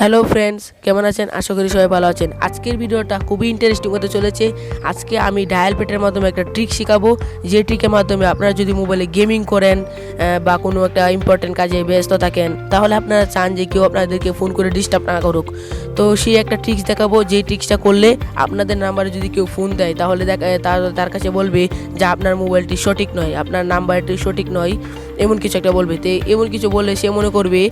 Hello friends, কেমন আছেন? আশা করি সবাই ভালো আছেন। আজকের ভিডিওটা খুবই ইন্টারেস্টিং হতে চলেছে। আজকে আমি ডায়াল পেটের মাধ্যমে একটা ট্রিক শেখাবো। যে ট্রিকের মাধ্যমে আপনারা যদি মোবাইলে গেমিং করেন বা কোনো একটা ইম্পর্টেন্ট কাজে ব্যস্ত থাকেন, তাহলে আপনারা চান যে কেউ আপনাদেরকে ফোন করে ডিস্টার্ব না করুক। তো সেই একটা ট্রিক্স দেখাবো। যে ট্রিক্সটা করলে আপনাদের নাম্বারে যদি কেউ ফোন দেয়, তাহলে তার কাছে বলবে যে আপনার মোবাইলটি সঠিক নয়, আপনার নাম্বারটি সঠিক নয়। এমন কিছু একটা বলবে। তো এমন কিছু বললে সে মনে করবে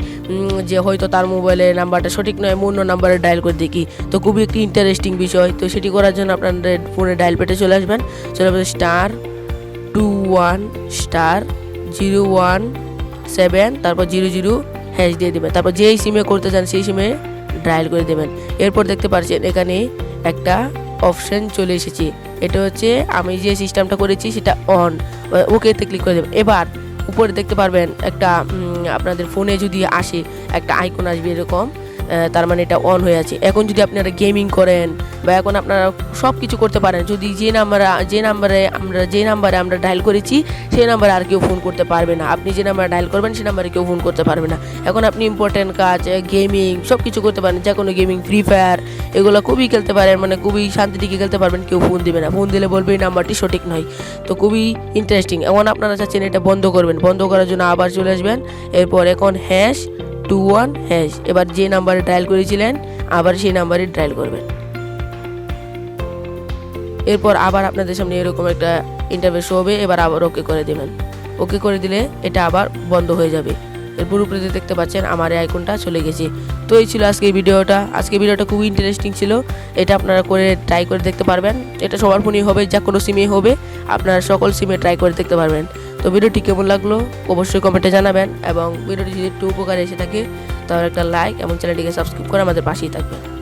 যে হয়তো তার মোবাইলের নাম্বারটা সঠিক নয় অন্য নাম্বারে ডায়াল করে দেখি। তো খুবই একটি ইন্টারেস্টিং বিষয়। তো সেটি করার জন্য আপনার ফোনে ডায়াল পেটে চলে আসবেন। চলে আসবেন star two one star zero one seven তারপর জিরো জিরো হ্যাশ দিয়ে দেবেন। তারপর যেই সিমে করতে চান, সেই সিমে ডায়াল করে দেবেন। এরপর দেখতে পাচ্ছেন, এখানে একটা অপশন চলে এসেছে। এটা হচ্ছে, আমি যে সিস্টেমটা করেছি, সেটা অন ওকেতে ক্লিক করে দেবেন। এবার উপরে দেখতে পারবেন একটা আপনাদের ফোনে যদি আসে একটা আইকন আসবে এরকম। তার মানে এটা অন হয়ে আছে। এখন যদি আপনারা গেমিং করেন বা এখন আপনারা সব কিছু করতে পারেন, যদি যে নাম্বারে যে নাম্বারে আমরা, যে নাম্বারে আমরা ডায়াল করেছি, সেই নাম্বারে আর কেউ ফোন করতে পারবে না। আপনি যে নাম্বারে ডায়াল করবেন সেই নাম্বারে কেউ ফোন করতে পারবে না। এখন আপনি ইম্পর্টেন্ট কাজ গেমিং সব কিছু করতে পারেন। যে কোনো গেমিং ফ্রি ফায়ার এগুলো খুবই খেলতে পারেন মানে খুবই শান্তি থেকে খেলতে পারবেন, কেউ ফোন দেবে না। ফোন দিলে বলবে, এই নাম্বারটি সঠিক নয়। তো খুবই ইন্টারেস্টিং এখন আপনারা চাচ্ছেন এটা বন্ধ করবেন। বন্ধ করার জন্য আবার চলে আসবেন। এরপর এখন হ্যাশ টু ওয়ান হ্যাশ এবার যে নাম্বারে ডায়াল করেছিলেন, আবার সেই নাম্বারে ডায়াল করবেন। এরপর আবার আপনাদের সামনে এরকম একটা ইন্টারভিউ শো হবে, এবার আবার ওকে করে দেবেন। ওকে করে দিলে এটা আবার বন্ধ হয়ে যাবে। এরপর উপরে দেখতে পাচ্ছেন, আমার এই আইকনটা চলে গেছে। তো এই ছিল আজকের ভিডিওটা। আজকে ভিডিওটা খুবই ইন্টারেস্টিং ছিল। এটা আপনারা করে ট্রাই করে দেখতে পারবেন। এটা সবার ফোনই হবে, যা কোনো সিমে হবে, আপনারা সকল সিমে ট্রাই করে দেখতে পারবেন। তো ভিডিওটি কেমন লাগল অবশ্যই কমেন্টে জানাবেন এবং ভিডিওটি যদি একটু উপকারে এসে থাকে, তাহলে একটা লাইক এবং চ্যানেলটিকে সাবস্ক্রাইব করে আমাদের পাশেই থাকবেন।